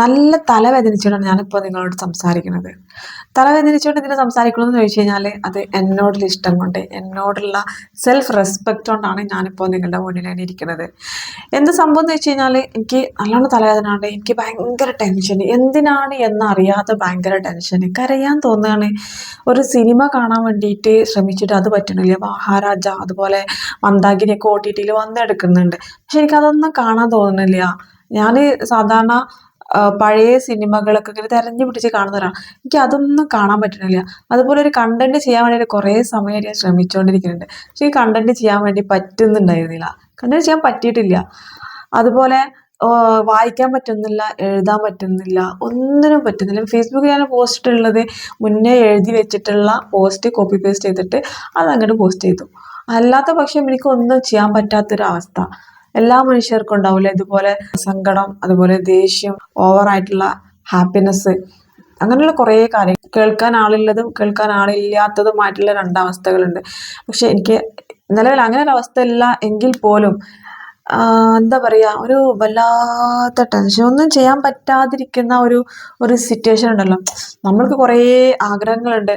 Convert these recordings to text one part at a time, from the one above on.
നല്ല തലവേദനിച്ചുകൊണ്ടാണ് ഞാനിപ്പോൾ നിങ്ങളോട് സംസാരിക്കുന്നത്. തലവേദനിച്ചുകൊണ്ട് ഇതിനെ സംസാരിക്കണമെന്ന് ചോദിച്ചു കഴിഞ്ഞാൽ അത് എന്നോടുള്ള ഇഷ്ടം കൊണ്ട് എന്നോടുള്ള സെൽഫ് റെസ്പെക്റ്റ് കൊണ്ടാണ് ഞാനിപ്പോൾ നിങ്ങളുടെ മുന്നിലാണ് ഇരിക്കുന്നത്. എന്ത് സംഭവം എന്ന് വെച്ച് കഴിഞ്ഞാൽ എനിക്ക് നല്ലോണം തലവേദന ഉണ്ട് എനിക്ക് ഭയങ്കര ടെൻഷൻ എന്തിനാണ് എന്നറിയാതെ ഭയങ്കര ടെൻഷൻ കരയാൻ തോന്നുകയാണ് ഒരു സിനിമ കാണാൻ വേണ്ടിയിട്ട് ശ്രമിച്ചിട്ട് അത് പറ്റണില്ല. മഹാരാജ അതുപോലെ മന്ദാകിനിയൊക്കെ ഒ ടി ടിയിൽ വന്നെടുക്കുന്നുണ്ട്. പക്ഷെ എനിക്കതൊന്നും കാണാൻ തോന്നുന്നില്ല. ഞാൻ സാധാരണ പഴയ സിനിമകളൊക്കെ ഇങ്ങനെ തെരഞ്ഞു പിടിച്ച് കാണുന്നവരാണ്. എനിക്ക് അതൊന്നും കാണാൻ പറ്റണില്ല അതുപോലെ ഒരു കണ്ടന്റ് ചെയ്യാൻ വേണ്ടി കുറേ സമയം ഞാൻ ശ്രമിച്ചുകൊണ്ടിരിക്കുന്നുണ്ട് പക്ഷെ ഈ കണ്ടന്റ് ചെയ്യാൻ വേണ്ടി പറ്റുന്നുണ്ടായിരുന്നില്ല. കണ്ടന്റ് ചെയ്യാൻ പറ്റിയിട്ടില്ല. അതുപോലെ വായിക്കാൻ പറ്റുന്നില്ല എഴുതാൻ പറ്റുന്നില്ല ഒന്നിനും പറ്റുന്നില്ല. ഫേസ്ബുക്കിൽ ഞാൻ പോസ്റ്റ് ഇട്ടുള്ളത് മുന്നേ എഴുതി വെച്ചിട്ടുള്ള പോസ്റ്റ് കോപ്പി പേസ്റ്റ് ചെയ്തിട്ട് അത് അങ്ങോട്ട് പോസ്റ്റ് ചെയ്തു. അല്ലാത്ത പക്ഷം എനിക്ക് ഒന്നും ചെയ്യാൻ പറ്റാത്തൊരവസ്ഥ. എല്ലാ മനുഷ്യർക്കും ഉണ്ടാവില്ല ഇതുപോലെ സങ്കടം അതുപോലെ ദേഷ്യം ഓവറായിട്ടുള്ള ഹാപ്പിനെസ് അങ്ങനെയുള്ള കുറേ കാര്യങ്ങൾ. കേൾക്കാൻ ആളുള്ളതും കേൾക്കാൻ ആളില്ലാത്തതുമായിട്ടുള്ള രണ്ടവസ്ഥകളുണ്ട്. പക്ഷെ എനിക്ക് നിലവിൽ അങ്ങനെ ഒരു അവസ്ഥ ഇല്ല എങ്കിൽ പോലും എന്താ പറയുക ഒരു വല്ലാത്ത ടെൻഷൻ ഒന്നും ചെയ്യാൻ പറ്റാതിരിക്കുന്ന ഒരു ഒരു സിറ്റുവേഷൻ ഉണ്ടല്ലോ. നമ്മൾക്ക് കുറേ ആഗ്രഹങ്ങളുണ്ട്.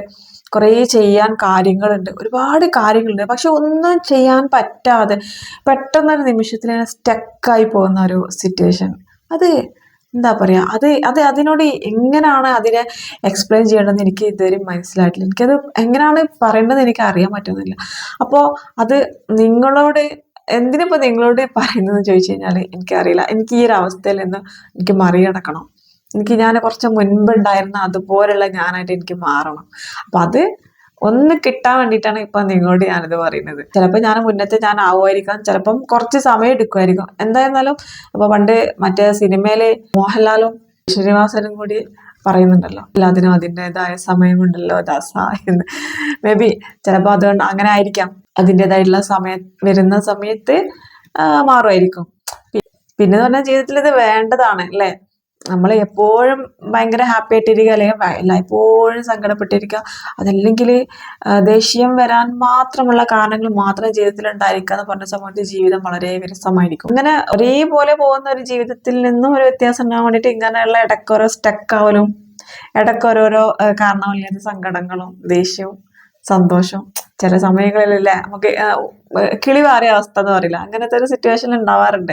കുറേ ചെയ്യാൻ കാര്യങ്ങളുണ്ട്. ഒരുപാട് കാര്യങ്ങളുണ്ട്. പക്ഷെ ഒന്നും ചെയ്യാൻ പറ്റാതെ പെട്ടെന്നൊരു നിമിഷത്തിൽ സ്റ്റക്കായി പോകുന്ന ഒരു സിറ്റുവേഷൻ അത് എന്താ പറയുക അത് അത് അതിനോട് എങ്ങനെയാണ് അതിനെ എക്സ്പ്ലെയിൻ ചെയ്യേണ്ടതെന്ന് എനിക്ക് ഇതുവരെ മനസ്സിലായിട്ടില്ല. എനിക്കത് എങ്ങനെയാണ് പറയേണ്ടതെന്ന് എനിക്ക് അറിയാൻ പറ്റുന്നില്ല. അപ്പോൾ അത് നിങ്ങളോട് എന്തിനിപ്പോൾ നിങ്ങളോട് പറയുന്നതെന്ന് ചോദിച്ചു കഴിഞ്ഞാൽ എനിക്കറിയില്ല. എനിക്ക് ഈ ഒരു അവസ്ഥയിൽ നിന്ന് എനിക്ക് മറികടക്കണം. എനിക്ക് ഞാൻ കുറച്ച് മുൻപ് ഉണ്ടായിരുന്ന അതുപോലുള്ള ഞാനായിട്ട് എനിക്ക് മാറണം. അപ്പം അത് ഒന്ന് കിട്ടാൻ വേണ്ടിയിട്ടാണ് ഇപ്പം നിങ്ങളോട് ഞാനിത് പറയുന്നത്. ചിലപ്പോൾ ഞാൻ മുന്നത്തെ ഞാൻ ആവുമായിരിക്കാം ചിലപ്പം കുറച്ച് സമയം എടുക്കുമായിരിക്കും. എന്തായിരുന്നാലും അപ്പോൾ പണ്ട് മറ്റേ സിനിമയിലെ മോഹൻലാലും ശ്രീനിവാസനും കൂടി പറയുന്നുണ്ടല്ലോ എല്ലാത്തിനും അതിന്റെതായ സമയമുണ്ടല്ലോ ദാസ എന്ന്. മേ ബി ചിലപ്പോൾ അതുകൊണ്ട് അങ്ങനെ ആയിരിക്കാം. അതിന്റെതായിട്ടുള്ള സമയം വരുന്ന സമയത്ത് മാറുമായിരിക്കും. പിന്നെ പറഞ്ഞാൽ ജീവിതത്തിൽ ഇത് വേണ്ടതാണ് അല്ലേ? നമ്മൾ എപ്പോഴും ഭയങ്കര ഹാപ്പി ആയിട്ടിരിക്കുക അല്ലെങ്കിൽ എപ്പോഴും സങ്കടപ്പെട്ടിരിക്കുക. അതല്ലെങ്കിൽ ദേഷ്യം വരാൻ മാത്രമുള്ള കാരണങ്ങൾ മാത്രം ജീവിതത്തിൽ ഉണ്ടായിരിക്കുക എന്ന് പറഞ്ഞ സമയത്ത് ജീവിതം വളരെ വിരസമായിരിക്കും. ഇങ്ങനെ ഒരേപോലെ പോകുന്ന ഒരു ജീവിതത്തിൽ നിന്നും ഒരു വ്യത്യാസം ഉണ്ടാകാൻ വേണ്ടിയിട്ട് ഇങ്ങനെയുള്ള ഇടയ്ക്കോരോ സ്റ്റക്കാവലും ഇടയ്ക്കോരോരോ കാരണമില്ലാത്ത സങ്കടങ്ങളും ദേഷ്യവും സന്തോഷം ചില സമയങ്ങളിലല്ലേ നമുക്ക് കിളിവാറിയ അവസ്ഥ എന്ന് പറയില്ല. അങ്ങനത്തെ ഒരു സിറ്റുവേഷൻ ഉണ്ടാവാറുണ്ട്.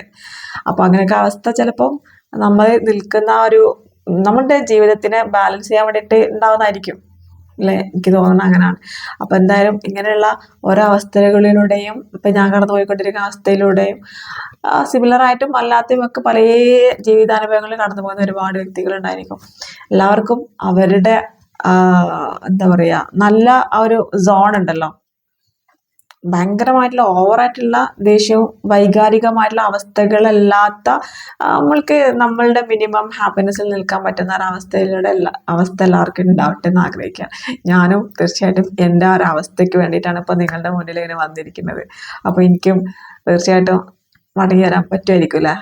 അപ്പൊ അങ്ങനെയൊക്കെ അവസ്ഥ ചിലപ്പം നമ്മൾ നിൽക്കുന്ന ആ ഒരു നമ്മുടെ ജീവിതത്തിനെ ബാലൻസ് ചെയ്യാൻ വേണ്ടിയിട്ട് ഉണ്ടാവുന്നതായിരിക്കും. അല്ലേ? എനിക്ക് തോന്നുന്നത് അങ്ങനെയാണ് അപ്പം എന്തായാലും ഇങ്ങനെയുള്ള ഓരോ അവസ്ഥകളിലൂടെയും ഇപ്പം ഞാൻ കടന്നു പോയിക്കൊണ്ടിരിക്കുന്ന അവസ്ഥയിലൂടെയും സിമിലറായിട്ടും അല്ലാത്തയും ഒക്കെ പല ജീവിതാനുഭവങ്ങളിൽ കടന്നു പോകുന്ന ഒരുപാട് വ്യക്തികളുണ്ടായിരിക്കും. എല്ലാവർക്കും അവരുടെ എന്താ പറയുക നല്ല ആ ഒരു സോൺ ഉണ്ടല്ലോ. ഭയങ്കരമായിട്ടുള്ള ഓവറായിട്ടുള്ള ദേഷ്യവും വൈകാരികമായിട്ടുള്ള അവസ്ഥകളല്ലാത്ത നമ്മൾക്ക് നമ്മളുടെ മിനിമം ഹാപ്പിനെസ്സിൽ നിൽക്കാൻ പറ്റുന്ന ഒരു അവസ്ഥയിലൂടെ അവസ്ഥ എല്ലാവർക്കും ഉണ്ടാവട്ടെ എന്ന് ആഗ്രഹിക്കുക ഞാനും തീർച്ചയായിട്ടും എന്റെ ആ ഒരു അവസ്ഥയ്ക്ക് വേണ്ടിയിട്ടാണ് ഇപ്പോൾ നിങ്ങളുടെ മുന്നിൽ ഇങ്ങനെ വന്നിരിക്കുന്നത്. അപ്പോൾ എനിക്കും തീർച്ചയായിട്ടും മടങ്ങി വരാൻ പറ്റുമായിരിക്കും അല്ലേ?